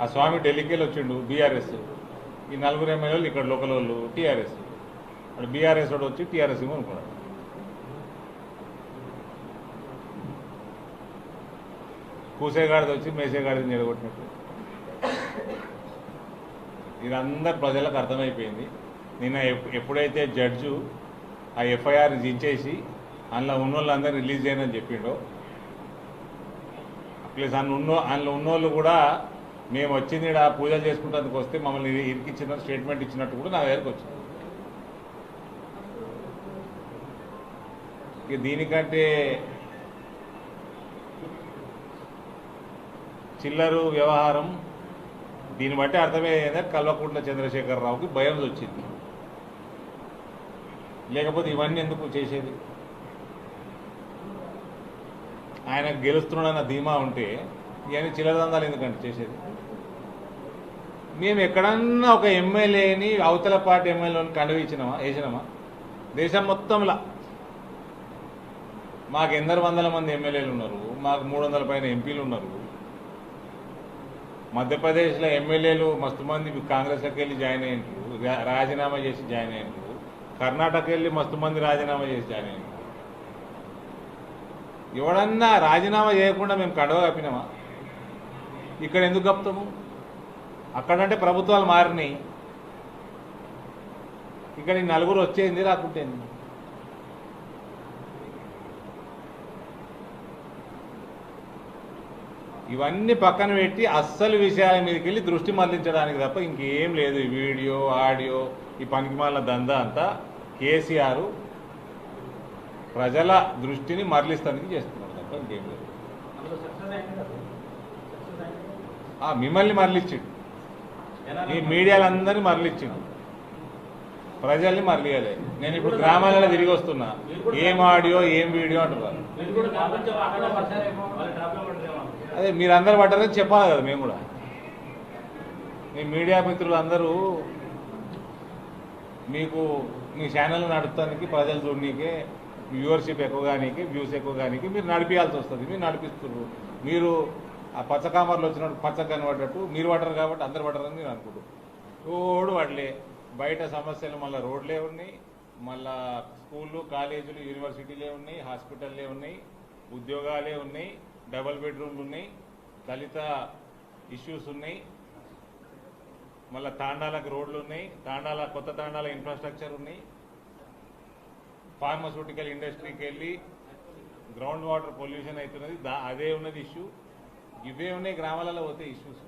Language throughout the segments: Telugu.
ఆ స్వామి ఢిల్లీకి వెళ్ళి వచ్చిండు బీఆర్ఎస్. ఈ నలుగురు ఎమ్మెల్యేలు ఇక్కడ లోకల్ వాళ్ళు టీఆర్ఎస్. అక్కడ బీఆర్ఎస్ వాడు వచ్చి టీఆర్ఎస్ అనుకున్నాడు. కూసేగాడిది వచ్చి మేసేగాడిది నిలగొట్టినట్టు. ఇదంతా ప్రజలకు అర్థమైపోయింది. నిన్న ఎప్పుడైతే జడ్జు ఆ ఎఫ్ఐఆర్ దించేసి అందులో ఉన్న వాళ్ళందరూ రిలీజ్ చేయనని చెప్పిండో ప్లస్ అందులో ఉన్న అందులో ఉన్నోళ్ళు కూడా మేము వచ్చింది ఈడ పూజలు చేసుకుంటందుకు వస్తే మమ్మల్ని ఇరికిచ్చిన స్టేట్మెంట్ ఇచ్చినట్టు కూడా నా దగ్గరకు వచ్చింది. ఇక దీనికంటే చిల్లరు వ్యవహారం దీన్ని బట్టి అర్థమయ్యేది కల్వకుంట్ల చంద్రశేఖరరావుకి భయం వచ్చింది. లేకపోతే ఇవన్నీ ఎందుకు చేసేది? ఆయన గెలుస్తున్నాడన్న ధీమా ఉంటే ఇవన్నీ చిల్లర దందాలు ఎందుకంటే చేసేది? మేము ఎక్కడన్నా ఒక ఎమ్మెల్యేని అవతల పార్టీ ఎమ్మెల్యేని కండవిచ్చినామా వేసినామా? దేశం మొత్తంలో మాకు ఎందరు వందల మంది ఎమ్మెల్యేలు ఉన్నారు మాకు మూడు వందల పైన ఎంపీలు ఉన్నారు. మధ్యప్రదేశ్లో ఎమ్మెల్యేలు మస్తు మంది కాంగ్రెస్లోకి వెళ్ళి జాయిన్ అయినారు రాజీనామా చేసి జాయిన్ అయినారు. కర్ణాటకకి వెళ్ళి మస్తు మంది రాజీనామా చేసి జాయిన్ అయినారు. ఎవడన్నా రాజీనామా చేయకుండా మేము కడవ కప్పినామా? ఇక్కడ ఎందుకు కప్పుతాము? అక్కడంటే ప్రభుత్వాలు మారినాయి. ఇక్కడ నలుగురు వచ్చేది రాకుంటేంది ఇవన్నీ పక్కన పెట్టి అస్సలు విషయాల మీదకి వెళ్ళి దృష్టి మళ్ళించడానికి తప్ప ఇంకేం లేదు. ఈ వీడియో ఆడియో ఈ పనికిమాల దందా అంతా కేసీఆర్ ప్రజల దృష్టిని మరలిస్తానికి చేస్తున్నారు తప్ప ఇంకేం లేదు. మిమ్మల్ని మరలిచ్చిండు. ఈ మీడియాలందరినీ మరలిచ్చిండు. ప్రజల్ని మరలియలే. నేను ఇప్పుడు గ్రామాలలో తిరిగి వస్తున్నా. ఏం ఆడియో ఏం వీడియో అంటున్నారు. మీరు అదే మీరందరూ పడ్డారని చెప్పాలి కదా మేము కూడా. మీ మీడియా మిత్రులు అందరూ మీకు మీ ఛానల్ నడపడానికి ప్రజలు చూడనీకే వ్యూవర్షిప్ ఎక్కువ కానీకి వ్యూస్ ఎక్కువ కానీకి మీరు నడిపించాల్సి వస్తుంది. మీరు నడిపిస్తున్నారు మీరు ఆ పచ్చకామర్లు వచ్చినప్పుడు పచ్చ కనబడ్డట్టు మీరు పడరు కాబట్టి అందరు పడరని నేను అనుకుంటున్నాను తోడు పడలే. బయట సమస్యలు మళ్ళీ రోడ్లే ఉన్నాయి. మళ్ళా స్కూళ్ళు కాలేజీలు యూనివర్సిటీలే ఉన్నాయి. హాస్పిటల్లే ఉన్నాయి. ఉద్యోగాలే ఉన్నాయి. డబల్ బెడ్రూమ్లు ఉన్నాయి. దళిత ఇష్యూస్ ఉన్నాయి. మళ్ళీ తాండాలకు రోడ్లు ఉన్నాయి. తాండాల కొత్త తాండాల ఇన్ఫ్రాస్ట్రక్చర్ ఉన్నాయి. ఫార్మస్యూటికల్ ఇండస్ట్రీకి వెళ్ళి గ్రౌండ్ వాటర్ పొల్యూషన్ అవుతున్నది. దా- అదే ఉన్నది ఇష్యూ. ఇవే ఉన్నాయి గ్రామాలలో పోతే ఇష్యూస్.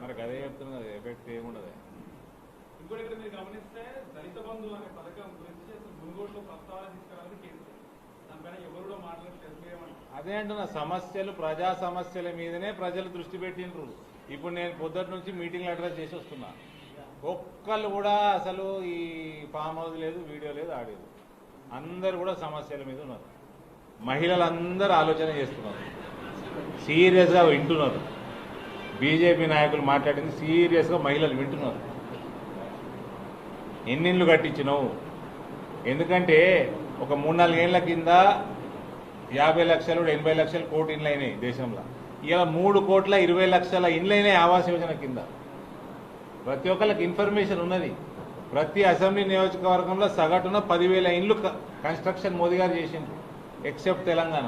మరి అదే చెప్తున్నది ఎఫెక్ట్ ఏముండదు ఇంకోటి ఇక్కడ మీరు గమనిస్తే దళిత బంధు అనే పథకం గురించి అసలు మునుగోడులో ప్రస్తావన తీసుకురావాలి కేసీఆర్ దానిపైన ఎవరు కూడా అదే అంటున్న సమస్యలు ప్రజా సమస్యల మీదనే ప్రజలు దృష్టి పెట్టిండ్రు. ఇప్పుడు నేను పొద్దుటి నుంచి మీటింగ్లు అడ్రస్ చేసి వస్తున్నా. ఒక్కళ్ళు కూడా అసలు ఈ ఫామ్ హౌస్ లేదు వీడియో లేదు ఆడియో అందరు కూడా సమస్యల మీద ఉన్నారు. మహిళలు అందరూ ఆలోచన చేస్తున్నారు. సీరియస్గా వింటున్నారు. బీజేపీ నాయకులు మాట్లాడింది సీరియస్గా మహిళలు వింటున్నారు. ఎన్నిళ్ళు కట్టించినావు? ఎందుకంటే ఒక మూడు నాలుగేళ్ళ కింద యాభై లక్షలు ఎనభై లక్షలు కోటి ఇండ్లు అయినాయి దేశంలో. ఇలా మూడు కోట్ల ఇరవై లక్షల ఇండ్లు అయినాయి ఆవాస్ యోజన కింద. ప్రతి ఒక్కరికి ఇన్ఫర్మేషన్ ఉన్నది. ప్రతి అసెంబ్లీ నియోజకవర్గంలో సగటున పదివేల ఇండ్లు కన్స్ట్రక్షన్ మోదీ గారు చేసిండ్రు. ఎక్సెప్ట్ తెలంగాణ.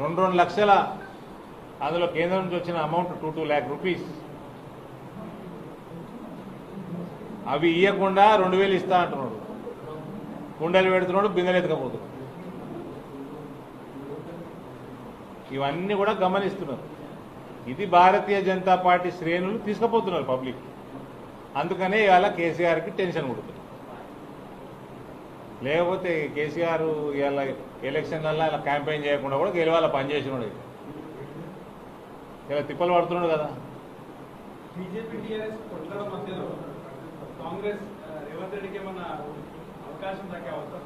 రెండు రెండు లక్షల అందులో కేంద్రం నుంచి వచ్చిన amount two two lakh rupees అవి ఇవ్వకుండా రెండు వేలు ఇస్తా అంటున్నాడు. కుండలు పెడుతున్నాడు బిందెలు ఎత్తుకపోతున్నాడు. ఇవన్నీ కూడా గమనిస్తున్నారు. ఇది భారతీయ జనతా పార్టీ శ్రేణులు తీసుకుపోతున్నారు పబ్లిక్. అందుకనే ఇవాళ కేసీఆర్కి టెన్షన్ కొడుతుంది లేకపోతే కేసీఆర్ ఇవాళ ఎలక్షన్లలో ఇలా క్యాంపెయిన్ చేయకుండా కూడా గెలవాల పనిచేసినాడు ఇలా తిప్పలు పడుతున్నాడు కదా. బీజేపీ కాంగ్రెస్ రేవంత్ రెడ్డికి ఏమన్నా అవకాశం దక్కే అవసరం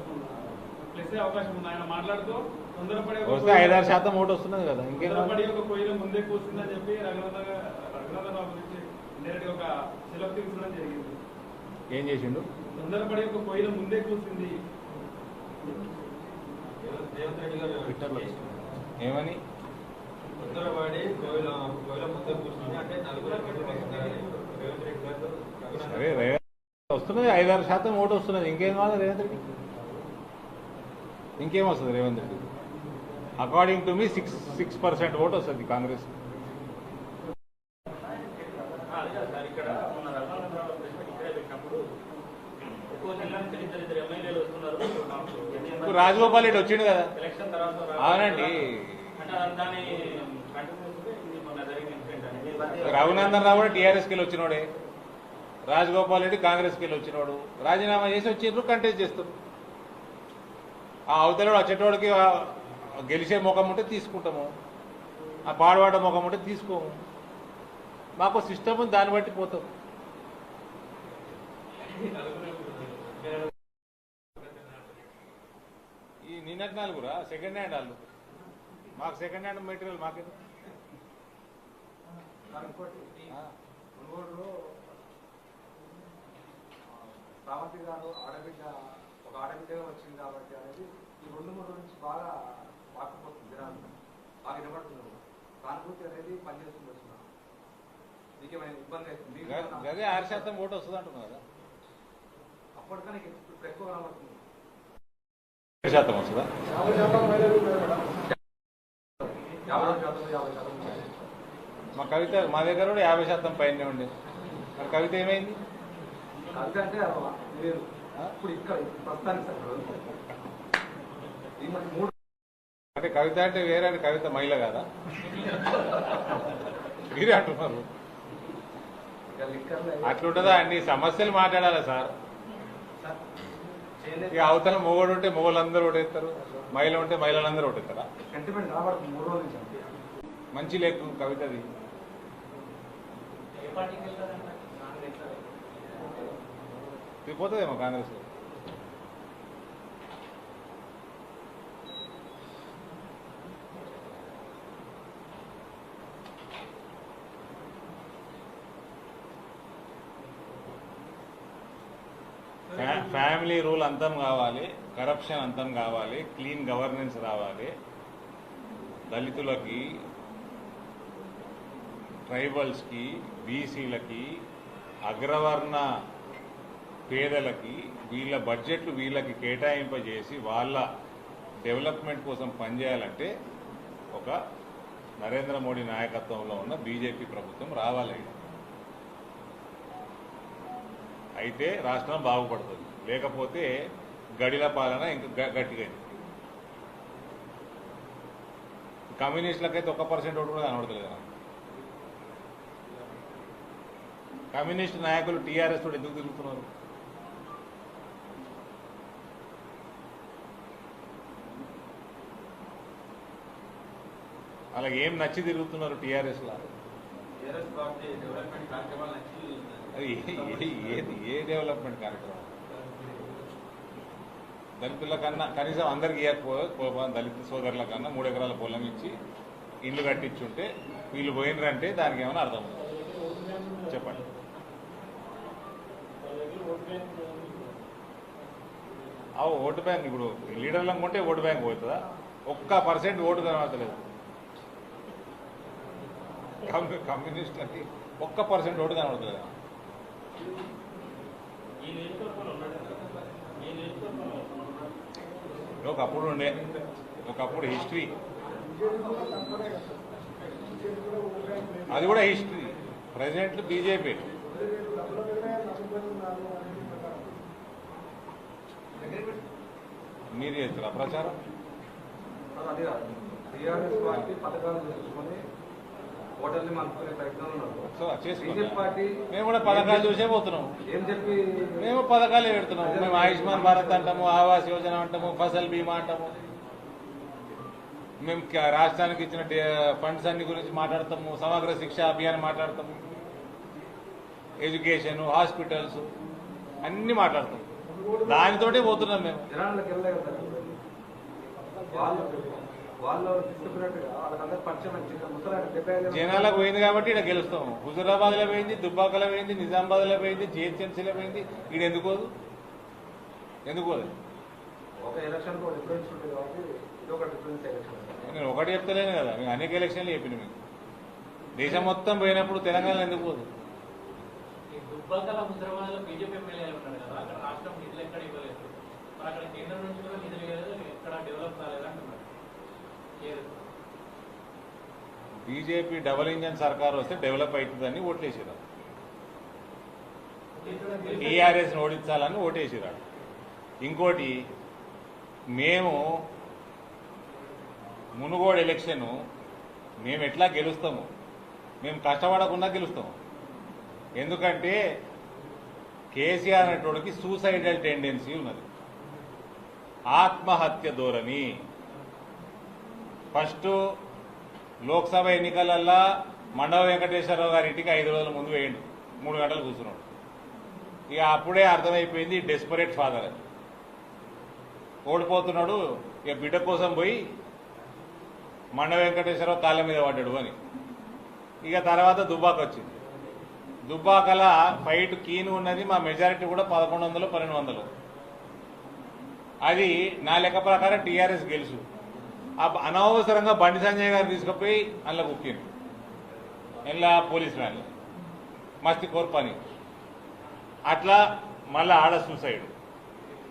ప్లస్ అవకాశం ఉందా. ఆయన మాట్లాడుతూ తొందరపడి ఒక వస్తే ఐదారు శాతం ఓటు వస్తున్నది కదా. ఇంకేం తొందరపడి ఒక కోయిల ముందే కూర్చుందని చెప్పి రావు గురించి డైరెక్ట్ ఒక సెలవు తీసుకోవడం జరిగింది. ఏం చేసిండు? తొందరపడి ఒక కోయిల ముందే కూర్చుంది రేవంత్ రెడ్డి గారు ట్విట్టర్లో ఏమని? కూర్చుని అంటే నలుగురు వస్తున్నది. ఐదారు శాతం ఓటు వస్తున్నది. ఇంకేం కావాలి రేవంత్ రెడ్డి? ఇంకేం వస్తుంది Revanth Reddy? According to me six six percent vote వస్తుంది కాంగ్రెస్. ఇప్పుడు రాజగోపాల్ రెడ్డి వచ్చిండు కదా. అవునండి. రఘునందన్ రావు కూడా టీఆర్ఎస్కి వెళ్ళి వచ్చినోడే. రాజగోపాల్ రెడ్డి కాంగ్రెస్కి వెళ్ళి వచ్చినోడు. రాజీనామా చేసి వచ్చిండ్రు కంటెస్ట్ చేస్తారు ఆ అవతల వచ్చేటోడికి గెలిచే ముఖం ఉంటే తీసుకుంటాము. ఆ పాడవాడ ముఖం ఉంటే తీసుకోము. మాకు సిస్టమ్ ఉంది దాన్ని బట్టి పోతాం. ఈ నిన్నటి నలుగురా సెకండ్ హ్యాండ్ వాళ్ళు. మాకు సెకండ్ హ్యాండ్ మెటీరియల్ మాకే. సావంతి గారు ఆడబిడ్డ ఒక ఆడబిడ్డగా వచ్చింది కాబట్టి అనేది ఈ రెండు మూడు నుంచి బాగా వాకపోతుంది జనాలు. బాగా వినబడుతున్నారు సానుభూతి అనేది పనిచేస్తుంది వస్తున్నా. మీకేమైనా ఇబ్బంది అవుతుంది గదే ఆరు శాతం ఓటు వస్తుంది అంటున్నా కదా? అప్పటికన్నా ఇప్పుడు ఎక్కువ కనబడుతుంది శాతం వస్తుందా? యాభై శాతం యాభై శాతం యాభై శాతం మా కవిత మా దగ్గర కూడా యాభై శాతం పైనే ఉండే. మరి కవిత ఏమైంది? కవిత అంటే ఇప్పుడు ఇక్కడ ప్రస్తుతానికి మూడు అంటే కవిత అంటే వేరే అంటే కవిత మహిళ కాదా? మీరే అంటున్నారు. అట్లుంటుందా? అండి సమస్యలు మాట్లాడాలా సార్? ఇక అవతల మొగోడు ఉంటే మొగోళ్ళందరూ ఓటేస్తారు. మహిళ ఉంటే మహిళలందరూ ఓటేస్తారా? సెంటిమెంట్ కనబడుతుంది మూడు రోజుల నుంచి మంచి లేకు కవితది. పోతుందేమో కాంగ్రెస్ ఫ్యామిలీ రూల్ అంతం కావాలి కరప్షన్ అంతం కావాలి క్లీన్ గవర్నెన్స్ రావాలి. దళితులకి ట్రైబల్స్కి బీసీలకి అగ్రవర్ణ పేదలకి వీళ్ళ బడ్జెట్లు వీళ్ళకి కేటాయింపజేసి వాళ్ళ డెవలప్మెంట్ కోసం పనిచేయాలంటే ఒక నరేంద్ర మోడీ నాయకత్వంలో ఉన్న బీజేపీ ప్రభుత్వం రావాలి. అయితే రాష్ట్రం బాగుపడుతుంది. లేకపోతే గడిల పాలన ఇంకా గట్టిగైంది గట్టిగా కమ్యూనిస్టులకైతే ఒక పర్సెంట్ ఓటు కూడా కనబడతలేదు కమ్యూనిస్ట్ నాయకులు టీఆర్ఎస్ తోడు ఎందుకు తిరుగుతున్నారు? అలాగే ఏం నచ్చి తిరుగుతున్నారు టీఆర్ఎస్ లా టీఆర్ఎస్ పార్టీ డెవలప్మెంట్ కార్యక్రమాలు నచ్చి అది ఏ- ఏ- ఏది? ఏ డెవలప్మెంట్ కార్యక్రమం? దళితుల కన్నా కనీసం అందరికి ఇవ్వకపో దళిత సోదరుల కన్నా మూడు ఎకరాల పొలం ఇచ్చి ఇల్లు కట్టించుంటే వీళ్ళు పోయినరంటే దానికి ఏమైనా అర్థం ఉంది? చెప్పండి. ఆ ఓటు బ్యాంక్ ఇప్పుడు లీడర్లను కొంటే ఓటు బ్యాంక్ పోతుందా? ఒక్క పర్సెంట్ ఓటు కనబడతలేదు కమ్యూనిస్టులకి ఒక్క పర్సెంట్ ఓటు నియోజకవర్గంలో ఒకప్పుడు ఉండే ఒకప్పుడు హిస్టరీ. అది కూడా హిస్టరీ. Present BJP. మీరు చేస్తారా ప్రచారం? అది టీఆర్ఎస్ పార్టీ పథకాలు చూసుకొని ఓటర్ని మలుపుకునే ప్రయత్నంలో. బీజేపీ పార్టీ మేము కూడా పథకాలు చూసే పోతున్నాం. ఏం చెప్పి మేము పథకాలే పెడుతున్నాం. మేము ఆయుష్మాన్ భారత్ అంటాము ఆవాస్ యోజన అంటాము ఫసల్ బీమా అంటాము. మేము రాష్ట్రానికి ఇచ్చిన ఫండ్స్ అన్ని గురించి మాట్లాడతాము. సమగ్ర శిక్ష అభియాన్ మాట్లాడతాము. ఎడ్యుకేషన్ హాస్పిటల్స్ అన్ని మాట్లాడతాం. దానితోటే పోతున్నాం మేము. జనాలకు పోయింది కాబట్టి ఇక్కడ గెలుస్తాం. హుజురాబాద్లో పోయింది దుబ్బాకలో పోయింది నిజామాబాద్లో పోయింది జిహెచ్ఎంసీలో పోయింది. ఈడ ఎందుకు పోదు? ఎందుకు పోదు? ఒక ఎలక్షన్ ఒక డిఫరెన్స్ ఉంటుంది కాబట్టి ఇది ఒక డిఫరెన్స్ ఎలక్షన్. నేను ఒకటి చెప్తలేను కదా మీకు అనేక ఎలక్షన్లు చెప్పిన మీకు. దేశం మొత్తం పోయినప్పుడు తెలంగాణ ఎందుకు పోదు? లో రాష్ట్రం నిధులు ఎక్కడ ఇవ్వలేదు. మరి అక్కడ కేంద్రం నుంచి కూడా నిధులు ఇవ్వలేదు ఎక్కడ డెవలప్ కాలేదు అంటున్నారు ఏది? బీజేపీ డబుల్ ఇంజన్ సర్కార్ వస్తే డెవలప్ అవుతుందని ఓట్లేసారు టీఆర్ఎస్ని ఓడించాలని ఓటేసిరాడు ఇంకోటి మేము మునుగోడు ఎలక్షన్ మేము ఎట్లా గెలుస్తాము? మేము కష్టపడకుండా గెలుస్తాము. ఎందుకంటే కేసీఆర్ అనేటోడికి సూసైడల్ టెండెన్సీ ఉన్నది. ఆత్మహత్య ధోరణి. ఫస్ట్ లోక్సభ ఎన్నికలల్లా మండవ వెంకటేశ్వరరావు గారి ఇంటికి ఐదు రోజుల ముందు వేయండి. మూడు గంటలు కూర్చున్నాడు. ఇక అప్పుడే అర్థమైపోయింది డెస్పరేట్ ఫాదర్ అని. ఓడిపోతున్నాడు. ఇక బిడ్డ కోసం పోయి మండ వెంకటేశ్వరరావు కాళ్ళ మీద పడ్డాడు అని. ఇక తర్వాత దుబ్బాక వచ్చింది దుబ్బాకల ఫైట్ కీను ఉన్నది మా మెజారిటీ కూడా పదకొండు వందలు పన్నెండు వందలు. అది నా లెక్క ప్రకారం టీఆర్ఎస్ గెలుసు. అనవసరంగా బండి సంజయ్ గారు తీసుకుపోయి అందులో కుక్కింది ఇలా పోలీస్ వ్యాన్లు మస్తి కోర్పని అట్లా మళ్ళా ఆడ సూసైడ్.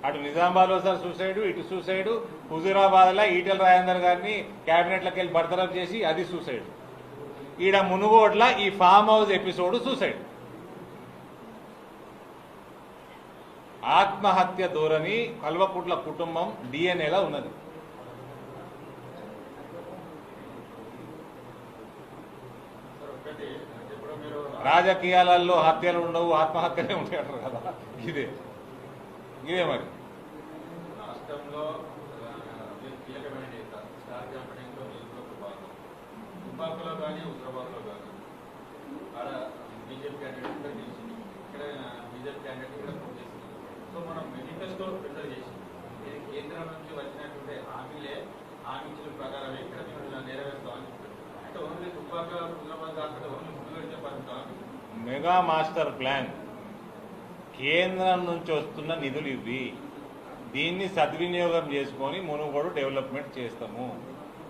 అటు నిజామాబాద్లో సార్ సూసైడ్ ఇటు సూసైడ్ హుజూరాబాద్లో ఈటెల రాజేందర్ గారిని క్యాబినెట్లోకి వెళ్ళి బర్తరఫ్ చేసి అది సూసైడ్. ఈడ మునుగోడ్ల ఈ ఫామ్ హౌస్ ఎపిసోడ్ సూసైడ్. ఆత్మహత్య ధోరణి కల్వకుట్ల కుటుంబం డిఎన్ఏలా ఉన్నది సార్ ఒకటి అంటే ఇప్పుడు మీరు రాజకీయాలలో హత్యలు ఉండవు ఆత్మహత్యలే ఉంటాయి అంటారు కదా. ఇదే. ఇదే మరి. రాష్ట్రంలో కీలకమైన తుపాకులో కానీ హుజరాబాద్లో కానీ ఆడ బీజేపీ క్యాండిడేట్ కూడా గెలిచింది. ఇక్కడ బీజేపీ క్యాండిడేట్ కూడా పోటీ చేసింది. సో మనం మేనిఫెస్టో ప్రిపేర్ చేసి ఇది కేంద్రం నుంచి వచ్చినటువంటి హామీలే హామీ ఇచ్చిన ప్రకారమే ఇక్కడ మేము నెరవేరుస్తామని అంటే ఓన్లీ తుపాక హుజరాబాద్ కాకుండా ఓన్లీ మెగా మాస్టర్ ప్లాన్. కేంద్రం నుంచి వస్తున్న నిధులు ఇవి దీన్ని సద్వినియోగం చేసుకొని మునుగోడు డెవలప్మెంట్ చేస్తాము.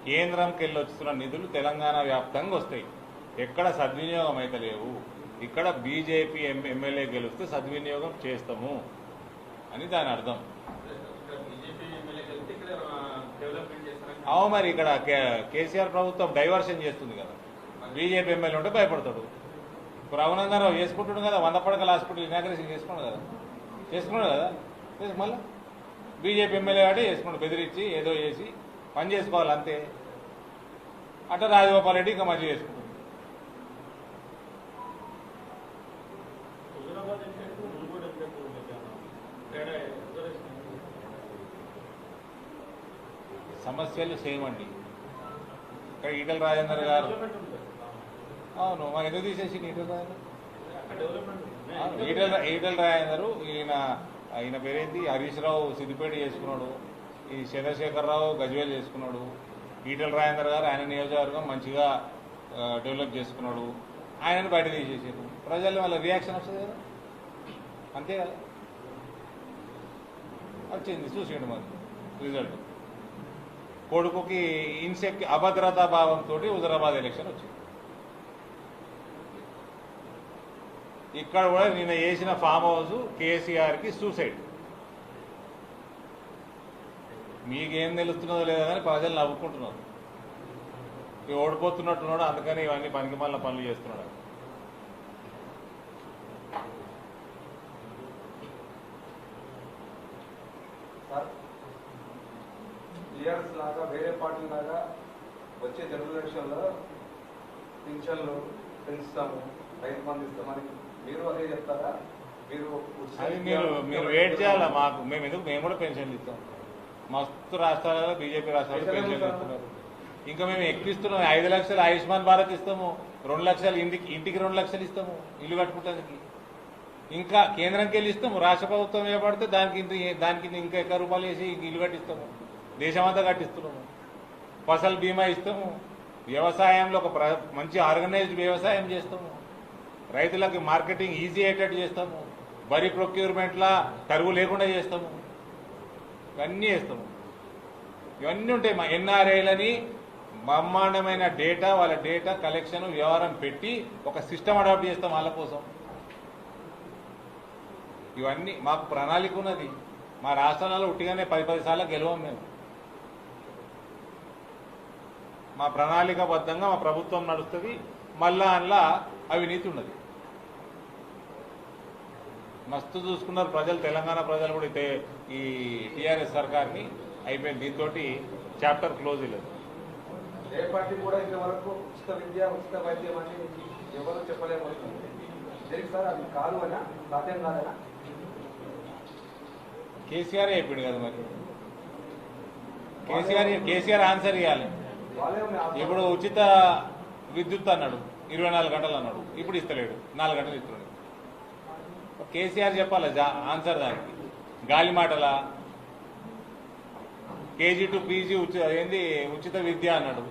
కేంద్రంకి వెళ్ళి వస్తున్న నిధులు తెలంగాణ వ్యాప్తంగా వస్తాయి. ఎక్కడ సద్వినియోగం అయితే లేవు ఇక్కడ బీజేపీ ఎమ్మెల్యే గెలిస్తే సద్వినియోగం చేస్తాము అని దాని అర్థం. అవు మరి ఇక్కడ కేసీఆర్ ప్రభుత్వం డైవర్షన్ చేస్తుంది కదా. బీజేపీ ఎమ్మెల్యే ఉంటే భయపడతాడు. ఇప్పుడు రఘునందరావు చేసుకుంటున్నాడు కదా వంద పడకల హాస్పిటల్ ఇనాగ్రేషన్ చేసుకున్నాడు కదా. చేసుకున్నాడు కదా? చేసి మళ్ళీ బీజేపీ ఎమ్మెల్యే అంటే చేసుకున్నాడు బెదిరించి ఏదో చేసి పని చేసుకోవాలి అంతే. అట్లా రాజగోపాల్ రెడ్డి ఇంకా మంచిగా చేసుకుంటాడు సమస్యలు సేమ్ అండి. ఇక్కడ ఈటల రాజేందర్ గారు అవును మరి ఎందుకు తీసేసి ఈటల ఈటల ఈటల రాజేందర్ ఈయన ఈయన పేరేంటి? హరీష్ రావు సిద్దిపేట చేసుకున్నాడు. ఈ చంద్రశేఖరరావు గజ్వేల్ చేసుకున్నాడు. ఈటల రాజేందర్ గారు ఆయన నియోజకవర్గం మంచిగా డెవలప్ చేసుకున్నాడు. ఆయనను బయట తీసేసారు. ప్రజలు వాళ్ళ రియాక్షన్ వస్తుంది కదా? అంతే కదా? వచ్చింది చూసేయండి మరి. రిజల్ట్ కొడుకుకి ఇన్సెక్ అభద్రతా భావంతో హుజరాబాద్ ఎలక్షన్ వచ్చింది. ఇక్కడ కూడా నిన్న చేసిన ఫామ్ హౌస్ కేసీఆర్కి సూసైడ్. మీకేం తెలుస్తున్నదో లేదో కానీ ప్రజలు నవ్వుకుంటున్నారు. ఓడిపోతున్నట్టున్నాడు అందుకని ఇవన్నీ పనికి మళ్ళీ పనులు చేస్తున్నాడు. సార్ టీఆర్ఎస్ లాగా వేరే పార్టీ లాగా వచ్చే జనరల్ ఎలక్షన్లో పింఛన్లు పెంచుతాము రైతు బంధు ఇస్తామని మీరు అదే చెప్తారా? మీరు అది మీరు మీరు వెయిట్ చేయాలా మాకు? మేము ఎందుకు మేము కూడా పెన్షన్లు ఇస్తాం. మస్తు రాష్ట్రాలలో బీజేపీ రాష్ట్రాలు పెన్షన్లు ఇస్తున్నారు. ఇంకా మేము ఎక్కిస్తున్నాం. ఐదు లక్షలు ఆయుష్మాన్ భారత్ ఇస్తాము. రెండు లక్షలు ఇంటికి ఇంటికి రెండు లక్షలు ఇస్తాము ఇల్లు కట్టుకుంటానికి. ఇంకా కేంద్రంకి వెళ్ళి ఇస్తాము. రాష్ట్ర ప్రభుత్వం ఏపడితే దానికి ఇంత దానికి ఇంకా ఎక్కువ రూపాయలు వేసి ఇల్లు కట్టిస్తాము. దేశమంతా కట్టిస్తున్నాము. ఫసల్ బీమా ఇస్తాము. వ్యవసాయంలో ఒక మంచి ఆర్గనైజ్డ్ వ్యవసాయం చేస్తాము. రైతులకు మార్కెటింగ్ ఈజీ అయ్యేటట్టు చేస్తాము. వరి ప్రొక్యూర్మెంట్లా కరువు లేకుండా చేస్తాము. ఇవన్నీ చేస్తాము. ఇవన్నీ ఉంటాయి మా ఎన్ఆర్ఐలని బ్రహ్మాండమైన డేటా వాళ్ళ డేటా కలెక్షన్ వ్యవహారం పెట్టి ఒక సిస్టమ్ అడాప్ట్ చేస్తాం వాళ్ళ కోసం. ఇవన్నీ మాకు ప్రణాళిక ఉన్నది. మా రాష్ట్రాలలో ఉట్టిగానే పది పది సార్లు గెలవం మేము. మా ప్రణాళికబద్ధంగా మా ప్రభుత్వం నడుస్తుంది. మళ్ళా అందులో అవినీతి ఉన్నది. మస్తు చూసుకున్నారు ప్రజలు. తెలంగాణ ప్రజలు కూడా అయితే ఈ టీఆర్ఎస్ సర్కార్ని అయిపోయింది. దీంతో చాప్టర్ క్లోజ్ లేదు. ఏ పార్టీ కూడా ఇంతవరకు ఉచిత విద్య ఉచిత వైద్యం అని ఎవరు దేనికి సార్ అది కాదు అనా? సాధ్యం కాదనా? కేసీఆర్ అయిపోయింది కదా మరి. కేసీఆర్ కేసీఆర్ ఆన్సర్ ఇవ్వాలి. ఇప్పుడు ఉచిత విద్యుత్ అన్నాడు. ఇరవై నాలుగు గంటలు అన్నాడు. ఇప్పుడు ఇస్తలేడు. నాలుగు గంటలు ఇస్తున్నాడు. కేసీఆర్ చెప్పాలి జా- ఆన్సర్ దానికి? గాలి మాటల? కేజీ టు పీజీ ఉచిత ఏంది ఉచిత విద్య అన్నాడు.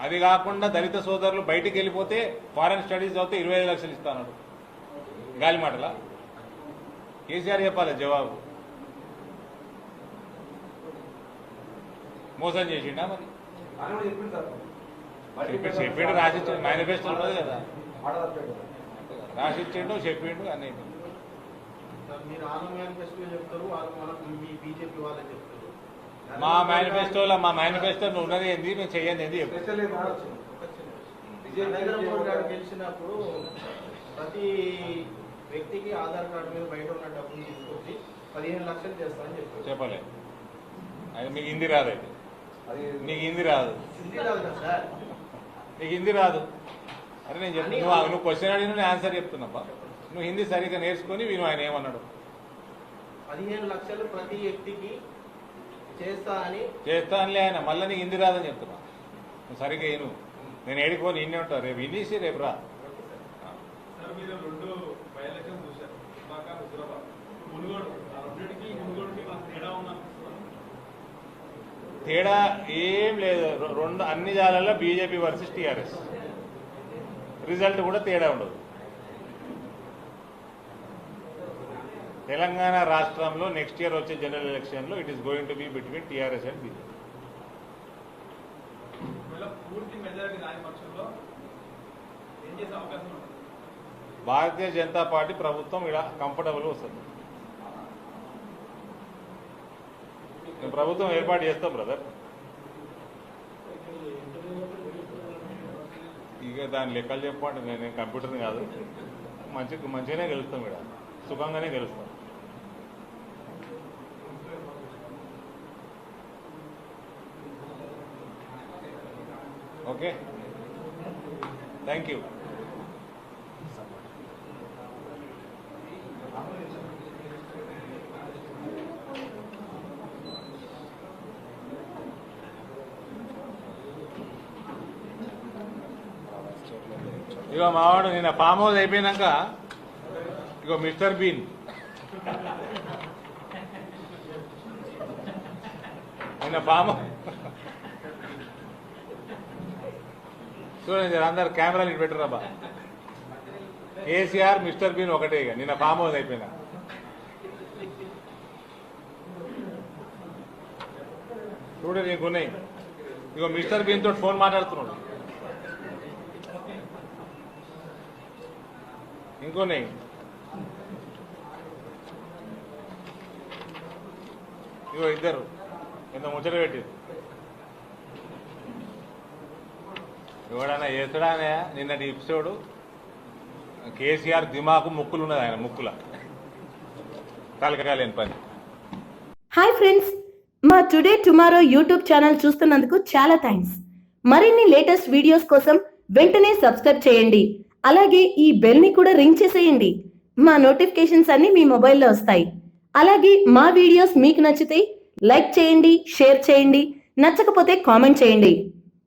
అది కాకుండా దళిత సోదరులు బయటికి వెళ్ళిపోతే ఫారెన్ స్టడీస్ చదివితే ఇరవై ఐదు లక్షలు ఇస్తాడు గాలి మాటల? కేసీఆర్ చెప్పాలి జవాబు? మోసం చేసిండా మరి? చెప్పిండు రాసిచ్చాడు మేనిఫెస్టో ఉన్నది కదా. రాసిచ్చిండు చెప్పిండు అన్నీ. మీరు ఆనం మేనిఫెస్టో చెప్తారు మీ బీజేపీ వాళ్ళే చెప్తారు. మా మేనిఫెస్టోలో మా మేనిఫెస్టో ఉన్నది ఏంది మేము చెయ్యండి ఏంది గెలిచినప్పుడు ప్రతి వ్యక్తికి ఆధార్ కార్డు మీద బయట ఉన్న డబ్బులు తీసుకొచ్చి పదిహేను లక్షలు చేస్తామని చెప్పారు. చెప్పలే. అది మీకు హిందీ రాదు అయితే. అది నీకు హిందీ రాదు. హిందీ రాదు కదా సార్? నీకు హిందీ రాదు. అరే నేను చెప్పి నువ్వు క్వశ్చన్ అడిగిన నేను ఆన్సర్ చెప్తున్నాப்பா నువ్వు హిందీ సరిగ్గా నేర్చుకొని విను ఆయన ఏమన్నాడు? పదిహేను లక్షలు ప్రతి వ్యక్తికి చేస్తా అని చేస్తానులే ఆయన మళ్ళీ నీకు హిందీ రాదని చెప్తున్నా. నువ్వు సరిగ్గా విను. నేను ఏడుకొని ఇన్నే ఉంటా. రేపు వినేసి రేపు రా. తేడా ఏం లేదు. రెండు అన్ని జాలలో బీజేపీ వర్సెస్ టీఆర్ఎస్. రిజల్ట్ కూడా తేడా ఉండదు. తెలంగాణ రాష్ట్రంలో నెక్స్ట్ ఇయర్ వచ్చే జనరల్ ఎలక్షన్లో it is going to be between TRS and BJP Bharatiya Janata party ప్రభుత్వం ఇలా కంఫర్టబుల్ వస్తుంది. ప్రభుత్వం ఏర్పాటు చేస్తాం బ్రదర్ ఇక దాని లెక్కలు చెప్పండి నేను కంప్యూటర్ని కాదు. మంచి మంచిగానే గెలుస్తాం ఇక్కడ. సుఖంగానే గెలుస్తాం. ఓకే. థ్యాంక్ యూ ఇగో మావాడు నిన్న ఫామ్ హౌస్ అయిపోయినాక ఇగో మిస్టర్ బీన్. నిన్న ఫామ్ చూడండి అందరు కెమెరాలు ఇటు పెట్టరాబా కేసీఆర్ మిస్టర్ బీన్ ఒకటే ఇక. నిన్న ఫామ్ హౌస్ అయిపోయినా. చూడు నీకున్నాయి. ఇగో మిస్టర్ బీన్ తోటి ఫోన్ మాట్లాడుతున్నాడు. ఇంకొన్నాయి. ఇగో ఇద్దరు. ఎంత ముచ్చట పెట్టింది ఎవడన్నా చేస్తాడానే? నిన్నటి ఎపిసోడ్ కేసీఆర్ దిమాకు ముక్కులు ఉన్నది ఆయన ముక్కుల. తలకలేని పని. Hi friends. మా టుడే టుమారో యూట్యూబ్ ఛానల్ చూస్తున్నందుకు చాలా థ్యాంక్స్ మరిన్ని లేటెస్ట్ వీడియోస్ కోసం వెంటనే సబ్స్క్రైబ్ చేయండి. అలాగే ఈ బెల్ని కూడా రింగ్ చేసేయండి. మా నోటిఫికేషన్స్ అన్ని మీ మొబైల్లో వస్తాయి. అలాగే మా వీడియోస్ మీకు నచ్చితే లైక్ చేయండి షేర్ చేయండి. నచ్చకపోతే కామెంట్ చేయండి.